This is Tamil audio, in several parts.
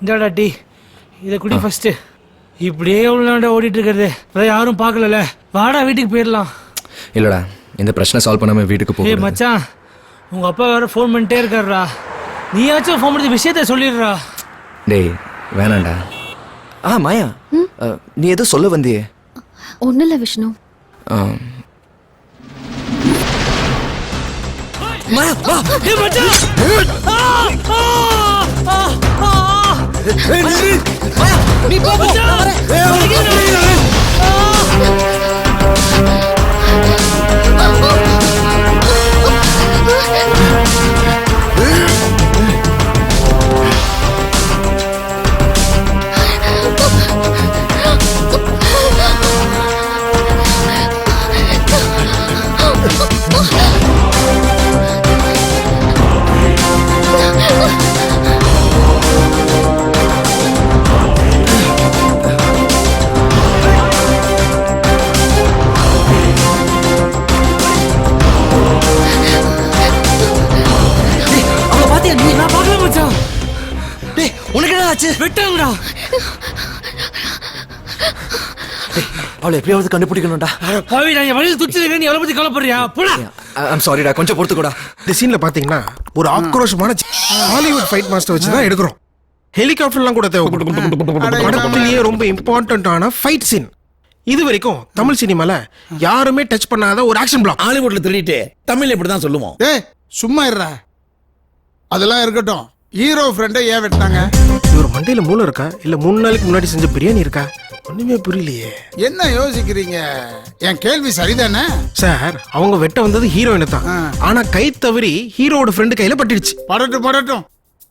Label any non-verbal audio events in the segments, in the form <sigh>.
இந்தாடா டீ இதை குடி ஃபர்ஸ்ட் இப்படியே எவ்வளோ நேரம் ஓடிட்டு இருக்கிறது அதான் யாரும் பார்க்கலல. வாடா வீட்டுக்கு போயிடலாம். இல்லடா இந்த பிரச்சனை சால்வ் பண்ணாம வீட்டுக்கு ஏய் போக மச்சான் உங்க அப்பா வேற ஃபோன் பண்ணிட்டே இருக்காருடா. நீயாச்சும் ஃபோன் பண்ணி விஷயத்த சொல்லிடுறா. டேய் வேணாம்டா. ஆ மாயா. நீ ஏதோ சொல்ல வந்தியே? ஒன்றும் இல்லை விஷ்ணு. ஆ. மாயா வா. ஏய் மச்சான். ஆ! ஆ! ஆ! நீ போ அவளை எப்படியாவது கண்டுபிடிக்கணும்டா. பாவி நான் என் வழியில் துச்சிருக்கேன் நீ அவளை பத்தி கவலைப்படுறியா? போடா. ஐம் சாரிடா கொஞ்சம் பொறுத்துக்கூடா. இந்த சீன்ல பாத்தீங்கன்னா ஒரு ஆக்ரோஷமான ஹாலிவுட் ஃபைட் மாஸ்டர் வச்சு தான் எடுக்கிறோம். ஹெலிகாப்டர்லாம் கூட தேவைப்படும். படத்திலேயே ரொம்ப இம்பார்ட்டன்டான ஃபைட் சீன் இது வரைக்கும் தமிழ் சினிமால யாருமே டச் பண்ணாத ஒரு ஆக்ஷன் பிளாக் ஹாலிவுட்ல திருடிட்டு தமிழ்ல இப்படி தான் சொல்லுவோம். டேய் சும்மா இருடா. அதெல்லாம் இருக்கட்டும். ஹீரோ ஃப்ரெண்டை ஏன் வெட்டினாங்க? இவர் மண்டையில மூளை இருக்கா? இல்ல மூணு நாளைக்கு முன்னாடி செஞ்ச பிரியாணி இருக்கா? ஒண்ணுமே புரியலையே. என்ன யோசிக்கிறீங்க? என் கேள்வி சரிதானே? சார் அவங்க வெட்ட வந்தது ஹீரோயினை தான். ஆனா கை தவறி ஹீரோவோட ஃப்ரெண்டு கையில பட்டுடுச்சு. படட்டும் படட்டும்.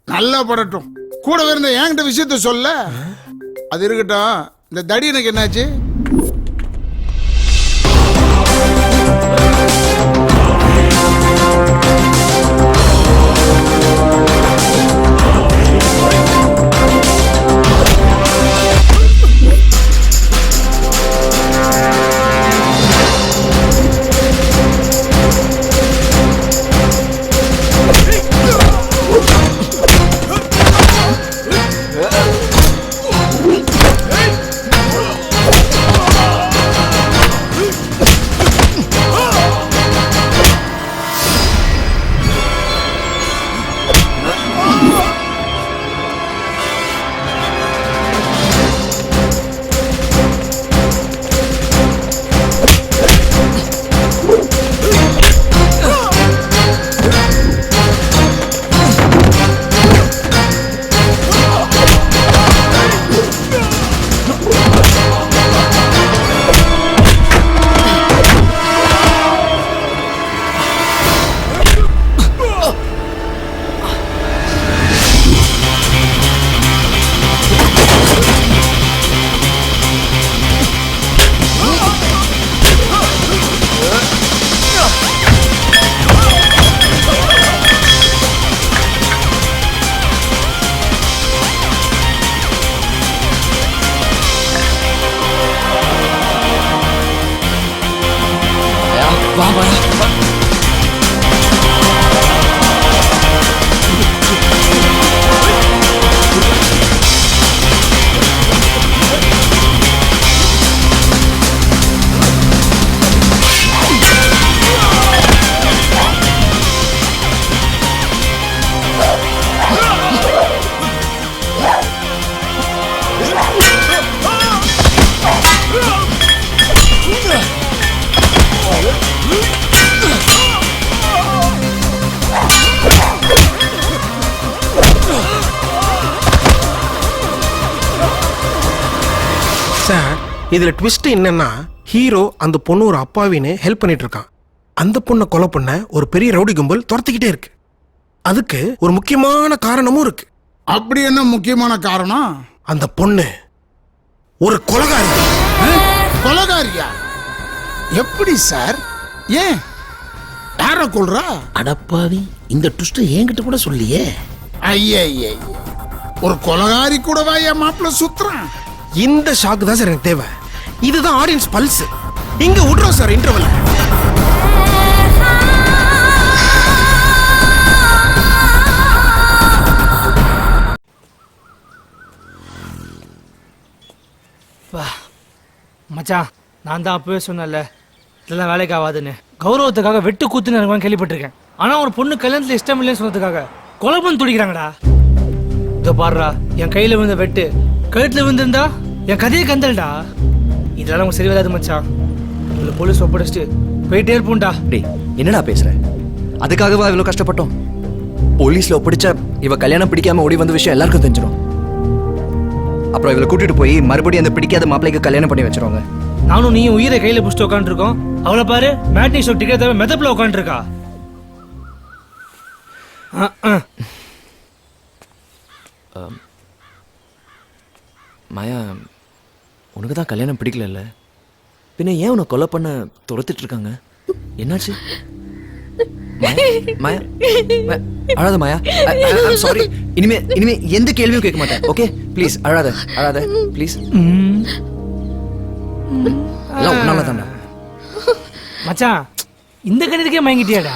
நல்லா படட்டும். கூடவே இருந்த என்கிட்ட விஷயத்த சொல்ல. அது இருக்கட்டும். இந்த தடி எனக்கு என்னாச்சு? சார் இதில் ட்விஸ்ட் என்னன்னா ஹீரோ அந்த பொண்ணு ஒரு அப்பாவின்னு ஹெல்ப் பண்ணிட்டு இருக்கான். அந்த பொண்ணை கொலை பண்ண ஒரு பெரிய ரவுடி கும்பல் துரத்திக்கிட்டே இருக்கு. அதுக்கு ஒரு முக்கியமான காரணமும் இருக்கு. அப்படி என்ன முக்கியமான காரணம்? அந்த பொண்ணு ஒரு கொலகாரி? கொலைகாரியா? எப்படி சார்? ஏன்? யார கொள்றா அடப்பாவி இந்த ட்விஸ்ட் என்கிட்ட கூட சொல்லியே. ஐய ஒரு கொலகாரி கூடவா என் மாப்பிள்ள சுத்துறான். இந்த ஷாக் தான் சார் எனக்கு தேவை. இதுதான் ஆடியன்ஸ் பல்ஸ் இங்க விடுறோம் சார் இன்டர்வல் பா மச்சான் நான் தான் அப்பவே சொன்னேன்ல இதெல்லாம் வேலைக்கு ஆகாதுன்னு. கௌரவத்துக்காக வெட்டு கூத்துன்னு இருக்குவான்னு கேள்விப்பட்டிருக்கேன். ஆனால் ஒரு பொண்ணு கல்யாணத்தில் இஷ்டம் இல்லைன்னு சொன்னதுக்காக கொலை பண்ணி துடிக்கிறாங்கடா. இதோ பாருடா என் கையில் விழுந்த வெட்டு கழுத்தில் விழுந்திருந்தா என் கதையை கந்தல்டா. இதெல்லாம் உங்க சரி வராது மச்சான். உங்களை போலீஸ் ஒப்படைச்சிட்டு போயிட்டே இருப்போம்டா. டேய் என்னடா பேசுற? அதுக்காகவா இவ்வளோ கஷ்டப்பட்டோம்? போலீஸ்ல ஒப்படைச்சா இவ கல்யாணம் பிடிக்காம ஓடி வந்த விஷயம் எல்லாருக்கும் தெரிஞ்சிடும். அப்புறம் இவளை கூட்டிட்டு போய் மறுபடியும் அந்த பிடிக்காத மாப்பிள்ளைக்கு கல்யாணம் பண்ணி வச்சிருவாங்க. நானும் நீயும் உயிரை கையில புடிச்சிட்டு உட்காந்துருக்கோம் அவளை பாரு மேட்னி ஷோ டிக்கெட் தவிர மெதப்பில் உட்காந்துருக்கா மாயா உனக்கு தான் கல்யாணம் பிடிக்கலல்ல? பின்ன ஏன் உன்னை கொலை பண்ண துரத்திட்டு இருக்காங்க? என்னாச்சு? மாயா அழாத மாயா. சாரி இனிமே இனிமே எந்த கேள்வியும் கேட்க மாட்டேன். ஓகே ப்ளீஸ் அழாத அழாத. ப்ளீஸ் எல்லாம் உன்னால தான்டா. மச்சான் இந்த கணிதக்கே மயங்கிட்டியாடா?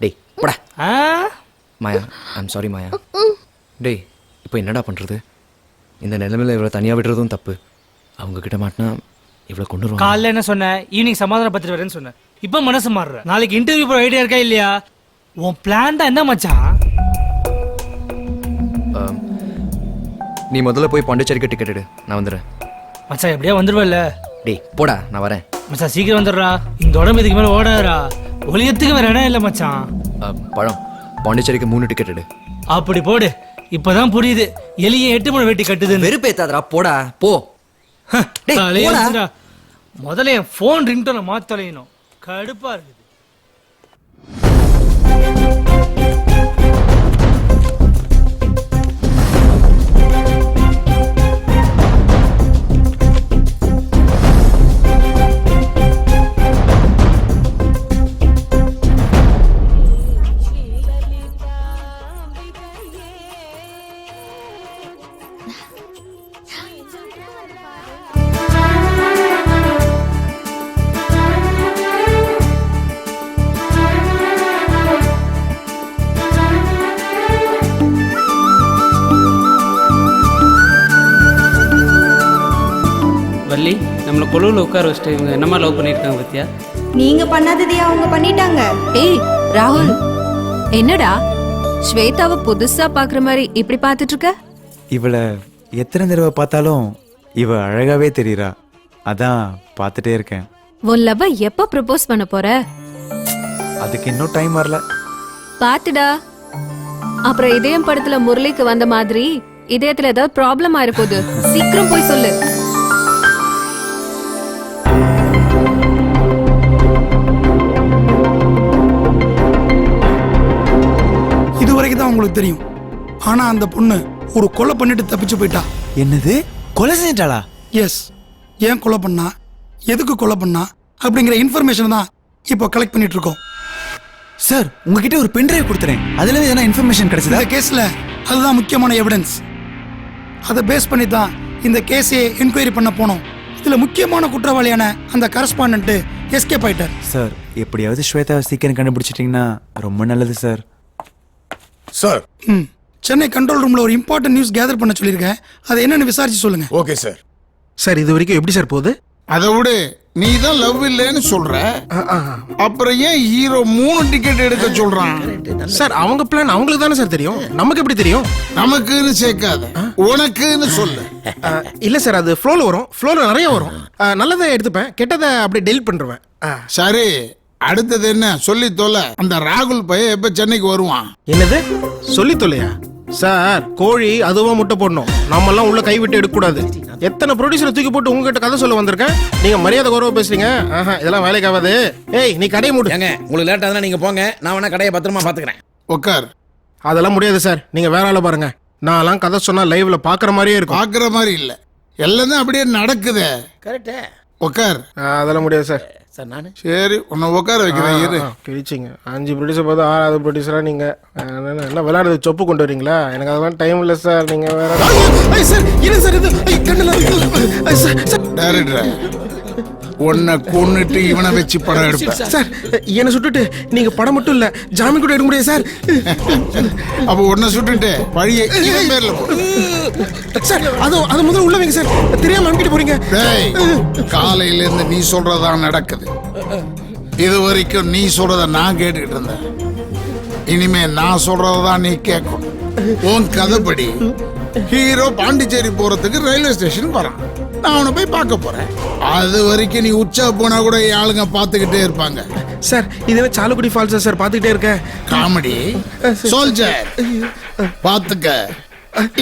டேய் போடா. ஆ? Maya I'm sorry Maya. டேய் இப்போ என்னடா பண்ணுறது இந்த நிலைமையில இவ்வளோ தனியாக விடுறதும் தப்பு. அவங்க கிட்ட மாட்டினா இவ்வளோ கொண்டு வருவாங்க காலைல என்ன சொன்ன? ஈவினிங் சமாதானம் பத்திட்டு வரேன்னு சொன்னேன் இப்போ மனசு மாறுற. நாளைக்கு இன்டர்வியூ போற ஐடியா இருக்கா இல்லையா? உன் பிளான் தான் என்ன மச்சான். நீ முதல்ல போய் பாண்டிச்சேரிக்கு டிக்கெட் எடு. நான் வந்துடுறேன் மச்சான் எப்படியா வந்துருவல்ல? டேய் போடா நான் வரேன். மச்சான் சீக்கிரம் வந்துடுறா. இந்த உடம்பு இதுக்கு மேல ஓடாதடா. ஒளியத்துக்கு வேற இடம் இல்லை மச்சான். பழம். பாண்டிச்சேரிக்கு மூணு டிக்கெட் எடு. அப்படி போடு. இப்பதான் புரியுது. எலியை எட்டு மணி வெட்டி கட்டுதுன்னு. வெறுப்பேத்தாதடா போடா போ. முதல்ல என் ஃபோன் ரிங்டோனை மாத்த தொலையணும் கடுப்பா இருக்குது. வள்ளி நம்மளை கொழுவில் உட்கார வச்சுட்டு இவங்க என்னமா லவ் பண்ணியிருக்காங்க பத்தியா? நீங்க பண்ணாததையா அவங்க பண்ணிட்டாங்க. ஏய் ராகுல் என்னடா? ஸ்வேதாவை புதுசா பாக்குற மாதிரி இப்படி பார்த்துட்டு இருக்க இவளை எத்தனை தடவை பார்த்தாலும் இவ அழகாவே தெரியறா. அதான் பார்த்துட்டே இருக்கேன். உன் லவ் எப்ப ப்ரப்போஸ் பண்ண போற? அதுக்கு இன்னும் டைம் வரல. பாத்துடா. அப்புறம் இதயம் படத்துல முரளிக்கு வந்த மாதிரி இதயத்துல ஏதாவது ப்ராப்ளம் ஆயிருப்போகுது. சீக்கிரம் போய் சொல்லு. உங்களுக்கு தெரியும். ஆனா அந்த பொண்ணு ஒரு கொலை பண்ணிட்டு தப்பிச்சு போயிட்டா. என்னது? கொலை செஞ்சிட்டாளா? எஸ் ஏன் கொலை பண்ணா? எதுக்கு கொலை பண்ணா? அப்படிங்கிற இன்ஃபர்மேஷன் தான் இப்போ கலெக்ட் பண்ணிட்டு இருக்கோம். சார் உங்ககிட்ட ஒரு பென்ட்ரைவ் கொடுத்துறேன். அதுல எதனா இன்ஃபர்மேஷன் கிடைச்சதா? இந்த கேஸ்ல அதுதான் முக்கியமான எவிடன்ஸ் அதை பேஸ் பண்ணி தான் இந்த கேஸையே என்கொயரி பண்ண போனோம். இதுல முக்கியமான குற்றவாளியான அந்த கரஸ்பாண்டன்ட் எஸ்கேப் ஆயிட்டார். சார் எப்படியாவது ஸ்வேதாவை சீக்கிரம் கண்டுபிடிச்சிட்டிங்கன்னா ரொம்ப நல்லது சார் சார் ம். சென்னை கண்ட்ரோல் ரூம்ல ஒரு இம்பார்ட்டன்ட் நியூஸ் கேதர் பண்ண சொல்லியிருக்கேன். அதை என்னன்னு விசாரிச்சு சொல்லுங்க. ஓகே சார் சார் இது வரைக்கும் எப்படி சார் போகுது? அதை விடு. நீ தான் லவ் இல்லைன்னு சொல்ற. அப்புறம் ஏன் ஹீரோ மூணு டிக்கெட் எடுக்க சொல்றான்? சார் அவங்க பிளான் அவங்களுக்கு தானே சார் தெரியும். நமக்கு எப்படி தெரியும்? நமக்குன்னு சேர்க்காத. உனக்குன்னு சொல்லு. இல்ல சார் அது ஃப்ளோல வரும். ஃப்ளோல நிறைய வரும். நல்லதை எடுத்துப்பேன் கெட்டதை அப்படியே டெலிட் பண்ணிருவேன். அஹ், சரி. அடுத்தது என்ன? சொல்லி தொலை. அந்த ராகுல் பையன் எப்ப சென்னைக்கு வருவான்? என்னது? சொல்லி தொலையா? சார் கோழி அதுவா முட்டை போடணும். நம்ம எல்லாம் உள்ள கை விட்டு எடுக்க கூடாது எத்தனை ப்ரொடியூசரை தூக்கி போட்டு உங்ககிட்ட கதை சொல்ல வந்திருக்கேன் நீங்க மரியாதை குறைவா பேசுறீங்க. ஆஹா இதெல்லாம் வேலைக்கு ஆகாது. ஏய் நீ கடையை மூடு. ஏங்க உங்களுக்கு லேட் ஆகுதுன்னா நீங்க போங்க. நான் வேணா கடையை பத்திரமா பாத்துக்கிறேன். உட்கார் அதெல்லாம் முடியாது சார். நீங்க வேற ஆளை பாருங்க. நான்லாம் கதை சொன்னா லைவ்ல பாக்குற மாதிரியே இருக்கும். பாக்குற மாதிரி இல்ல. எல்லாம் அப்படியே நடக்குதே. கரெக்டே உட்கார் அதெல்லாம் முடியாது சார். சார் நானு? சரி உன்னை உட்கார வைக்கிறேன் இரு. ஆ, கிழிச்சிங்க. அஞ்சு ப்ரொடியூசர் பார்த்து ஆறாவது ப்ரொடியூசரா நீங்க? ஆ, என்ன என்ன விளையாடுறது சொப்பு கொண்டு வரீங்களா? எனக்கு அதெல்லாம் டைம் இல்லை சார் நீங்க வேற சார் இல்லை சார் இது கண்ணுல-. டைரக்டர் உன்னை கொன்னுட்டு இவனை வச்சு படம் எடுப்பேன் சார் என்னை சுட்டுட்டு நீங்க படம் மட்டும் இல்ல ஜாமீன் கூட எடுக்க முடியாது சார். அப்ப உன்னை சுட்டுட்டு பழிய இவன் பேர்ல சார் அது அது முதல்ல உள்ள வைங்க சார். தெரியாம அனுப்பிட்டு போறீங்க. டேய் காலையில இருந்து நீ சொல்றதான் நடக்குது. இது வரைக்கும் நீ சொல்றத நான் கேட்டுக்கிட்டு இருந்தேன். இனிமே நான் சொல்றதான் நீ கேட்கணும். உன் கதைப்படி ஹீரோ பாண்டிச்சேரி போறதுக்கு ரயில்வே ஸ்டேஷன் வரான். நான் அவனை போய் பார்க்க போறேன். அது வரைக்கும் நீ உச்சா போனா கூட ஆளுங்க பார்த்துக்கிட்டே இருப்பாங்க. சார் இதெல்லாம் சாலக்குடி ஃபால்ஸா சார் பார்த்துக்கிட்டே இருக்கேன். காமெடி. சோல்ஜர் பார்த்துக்க.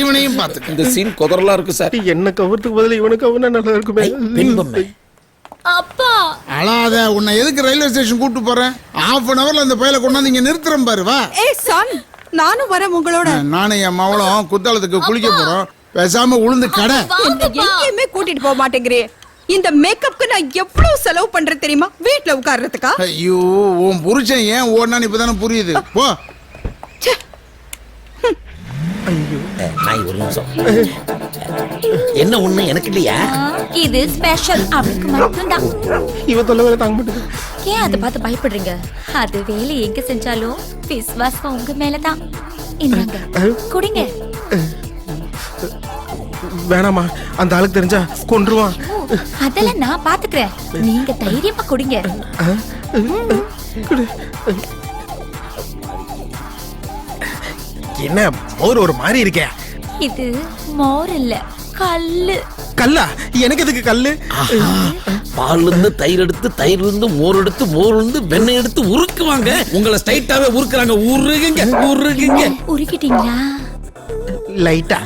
இவனையும் பார்த்துக்க. இந்த சீன் குதறலா இருக்கு சார். என்ன கவர்த்துக்கு பதில் இவனுக்கு கவர்னா நல்லா இருக்குமே. பின்பம்மே. அப்பா. அழாத உன்னை எதுக்கு ரயில்வே ஸ்டேஷன் கூட்டு போறேன்? ஹாஃப் அன் அவர்ல அந்த பையல கொண்டாந்து இங்க நிறுத்துறேன் பாரு வா. ஏ சன் நானும் வரேன் உங்களோட. நானும் என் மவளும் குத்தாலத்துக்கு குளிக்க போறோம். பேசாம உளுந்து கடை. எங்கேயுமே கூட்டிட்டு போக மாட்டேங்கிறே. இந்த மேக்கப்க்கு நான் எவ்வளவு செலவு பண்றேன் தெரியுமா? வீட்ல உட்கார்றதுக்கா? ஐயோ உன் புருஷன் ஏன் ஓடுனான்னு இப்பதானே புரியுது. போ. நாய் ஒரு நிமிஷம். என்ன ஒண்ணு? எனக்கு இல்லையா? இது ஸ்பெஷல் அவளுக்கு மட்டும்தான். இவன் தொல்லை தாங்க மாட்டேங்குது. ஏன் அதை பார்த்து பயப்படுறீங்க? அது வேலை எங்க செஞ்சாலும் விசுவாசம் உங்க மேலதான். இந்தாங்க குடிங்க. வேணாமா அந்த ஆளுக்கு தெரிஞ்சா கொன்றுவான். அதெல்லாம் நான் பாத்துக்கிறேன். நீங்க தைரியமா குடிங்க. என்ன மோர் ஒரு மாதிரி இருக்கே? இது மோர் இல்ல கல்லு. கல்லா? எனக்கு எதுக்கு கல்லு? பால்ல இருந்து தயிர் எடுத்து தயிர்ல இருந்து மோர் எடுத்து மோர்ல இருந்து வெண்ணெய் எடுத்து உருக்குவாங்க. உங்களை ஸ்ட்ரைட்டாவே உருக்குறாங்க. உருகுங்க உருகுங்க. உருக்கிட்டீங்களா? லைட்டா.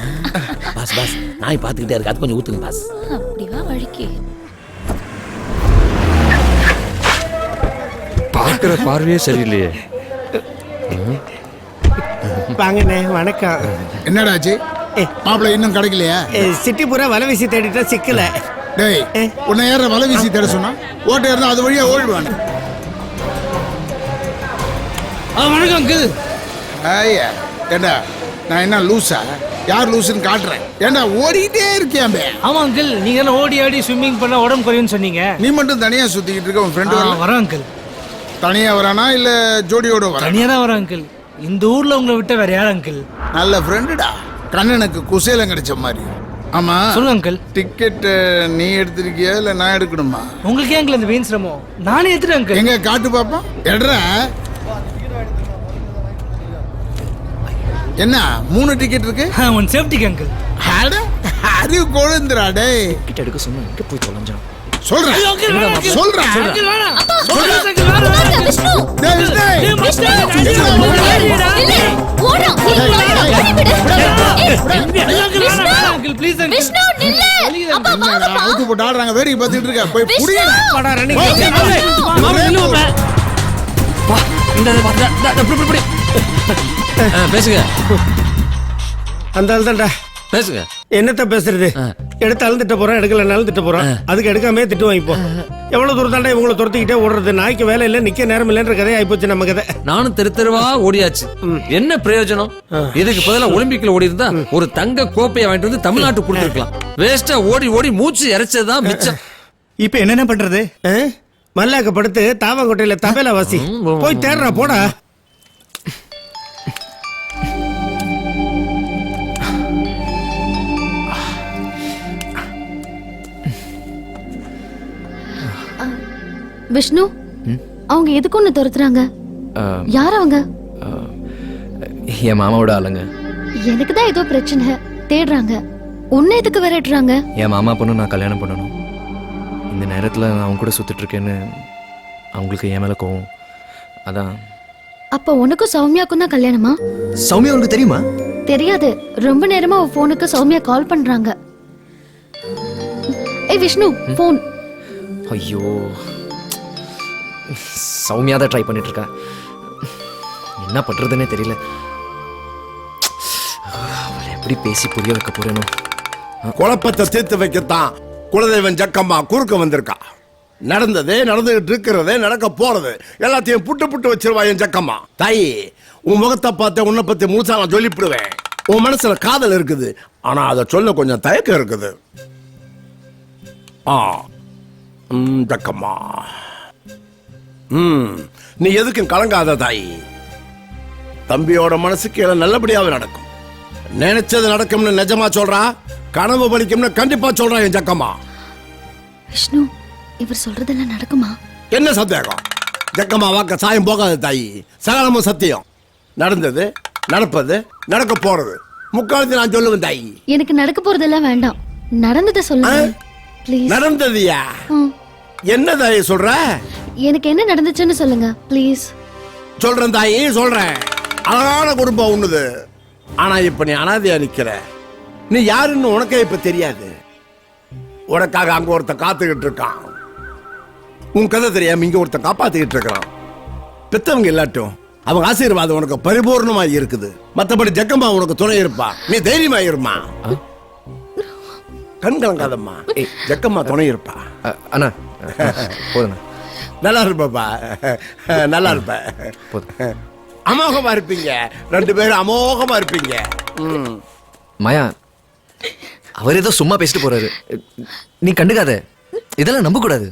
Boss boss. நாய் பாத்துக்கிட்டே இருக்கு. அது கொஞ்சம் ஊத்துங்க பாஸ். அப்படிவா வழிக்கு? பார்க்குற பார்வையே சரியில்லையே. வாங்கண்ணே வணக்கம். என்னடாச்சு மாப்பிள்ள இன்னும் கிடைக்கலையா? சிட்டி பூரா வலை வீசி தேடிட்டா சிக்கல. டேய் உன்னை யார வலை வீசி தேட சொன்னா? ஓட்ட இருந்தா அது வழியா ஓடிடுவானு வணக்கம் அங்கிள். ஐயா ஏண்டா? நான் என்ன லூசா? யார் லூசுன்னு காட்டுறேன். ஏண்டா ஓடிக்கிட்டே இருக்கேன் பே. ஆமா அங்கிள் நீங்க எல்லாம் ஓடி ஆடி ஸ்விம்மிங் பண்ணா உடம்பு குறையும்னு சொன்னீங்க? நீ மட்டும் தனியா சுத்திக்கிட்டு இருக்க உன் ஃப்ரெண்டு வரல? வரேன் அங்கிள் தனியா வரானா இல்ல ஜோடியோட வரானா? தனியா தான் வரேன் அங்கிள் இந்த ஊர்ல உங்களை விட்ட வேற யார் அங்கிள் நல்ல ஃப்ரெண்டுடா கண்ணனுக்கு குசேலம் கிடைச்ச மாதிரி. ஆமா. சொல்லுங்க அங்கிள் டிக்கெட் நீ எடுத்திருக்கியா இல்ல நான் எடுக்கணுமா? உங்களுக்கு ஏன் அங்கிள் இந்த வீண் சிரமம். நானே எடுத்துட்டேன் அங்கிள் எங்க காட்டு பாப்போம் எடுறா என்ன மூணு டிக்கெட் இருக்கு? ஒன் சேஃப்டிக்கு அங்கிள் அட, அறிவு கொழுந்துடா டேய். கிட்ட எடுக்க சொன்னா எங்க போய் தொலைஞ்சான் சொல்றேன் சொல்றேன் போட்டு ஆடுறாங்க. வேடிக்கை பார்த்துட்டு இருக்க. போய் புடிங்க. பேசுங்க. அந்த ஆள் தான்டா பேசுங்க. என்னத்த பேசுறது? எடுத்தாலும் திட்ட போறோம் எடுக்கலனாலும் திட்ட போறோம்? அதுக்கு எடுக்காமே திட்டு வாங்கிப்போம். எவ்வளவு தூரம் தாண்டா இவங்களை துரத்திக்கிட்டே ஓடுறது? நாய்க்கு வேலை இல்ல நிக்க நேரம் இல்லைன்ற கதை ஆயிப்போச்சு நம்ம கதை. நானும் தெரு தெருவா ஓடியாச்சு. என்ன பிரயோஜனம்? இதுக்கு பதிலா ஒலிம்பிக்ல ஓடி இருந்தா ஒரு தங்க கோப்பையை வாங்கிட்டு வந்து தமிழ்நாட்டுக்கு கொடுத்துருக்கலாம். வேஸ்டா ஓடி ஓடி மூச்சு இறைச்சதுதான் மிச்சம். இப்போ என்னென்ன பண்றது? மல்லாக்க படுத்து தாவங்கோட்டையில தபேலா வாசி. போய் தேடுறா போடா. விஷ்ணு? அவங்க எதுக்கு ஒண்ணு துரத்துறாங்க? யார் அவங்க? என் மாமாவோட ஆளுங்க. எனக்கு தான் ஏதோ பிரச்சனை. தேடுறாங்க. உன்னை எதுக்கு விரட்டுறாங்க? என் மாமா பொண்ணு நான் கல்யாணம் பண்ணணும். இந்த நேரத்தில் நான் அவங்க கூட சுத்திட்டு இருக்கேன்னு அவங்களுக்கு என் மேலே கோவம். அதான். அப்ப உனக்கும் சௌமியாக்கும் தான் கல்யாணமா? சௌமியா உங்களுக்கு தெரியுமா? தெரியாது. ரொம்ப நேரமா உன் போனுக்கு சௌமியா கால் பண்றாங்க. ஏய் விஷ்ணு போன் ஐயோ. சௌமியா தான் ட்ரை பண்ணிகிட்ருக்கா என்ன பண்ணுறதுனே தெரியல. அவளை எப்படி பேசி புரிய வைக்க போறேனோ? குழப்பத்தை தீர்த்து வைக்கத்தான் குலதெய்வம் ஜக்கம்மா குறுக்க வந்திருக்கா. நடந்ததே நடந்துகிட்டு இருக்கிறதே நடக்க போறது. எல்லாத்தையும் புட்டு புட்டு வச்சிருவா என் ஜக்கம்மா. தாயி உன் முகத்தை பார்த்த உன்னை பத்தி முழுசா நான் சொல்லிவிடுவேன் உன் மனசுல காதல் இருக்குது. ஆனா அதை சொல்ல கொஞ்சம் தயக்கம் இருக்குது. ஆ ம், ஜக்கம்மா. நீ எதுக்கும் கலங்காத தாய். தம்பியோட மனசுக்கு எல்லாம் நல்லபடியாவே நடக்கும். நினைச்சது நடக்கும்னு நிஜமா சொல்றா? கனவு பலிக்கும்னு கண்டிப்பா சொல்றா என் ஜக்கம்மா. விஷ்ணு இவர் சொல்றதெல்லாம் நடக்குமா? என்ன சந்தேகம்? ஜக்கம்மா வாக்க சாயம் போகாத தாயி. சகலமும் சத்தியம். நடந்தது நடப்பது நடக்க போறது. முக்காலத்தில் நான் சொல்லுவேன் தாயி. எனக்கு நடக்க போறதெல்லாம் வேண்டாம். நடந்ததை சொல்லுங்க. நடந்ததுயா என்ன தாயி சொல்ற? எனக்கு என்ன நடந்துச்சுன்னு சொல்லுங்க ப்ளீஸ் சொல்றேன் தாயி சொல்றேன். அழகான குடும்பம் உண்ணுது ஆனா இப்ப நீ அனாதையா நிக்கிற. நீ யாருன்னு உனக்கே இப்ப தெரியாது. உனக்காக அங்க ஒருத்தன் காத்துக்கிட்டு இருக்கான். உன் கதை தெரியாம இங்க ஒருத்தன் காப்பாத்திக்கிட்டு இருக்கான் பெத்தவங்க இல்லாட்டும் அவங்க ஆசீர்வாதம் உனக்கு பரிபூர்ணமா இருக்குது. மத்தபடி ஜக்கம்மா உனக்கு துணை இருப்பா. நீ தைரியமா இருமா கண் கலங்காதம்மா ஜக்கம்மா துணை இருப்பா. அண்ணா <laughs> போதுண்ணா நல்லா இருப்பப்பா <laughs> நல்லா இருப்ப போதும். அமோகமா இருப்பீங்க. ரெண்டு பேரும் அமோகமா இருப்பீங்க. ம். மாயா அவர் ஏதோ சும்மா பேசிட்டு போறாரு. நீ கண்டுக்காத. இதெல்லாம் நம்ப கூடாது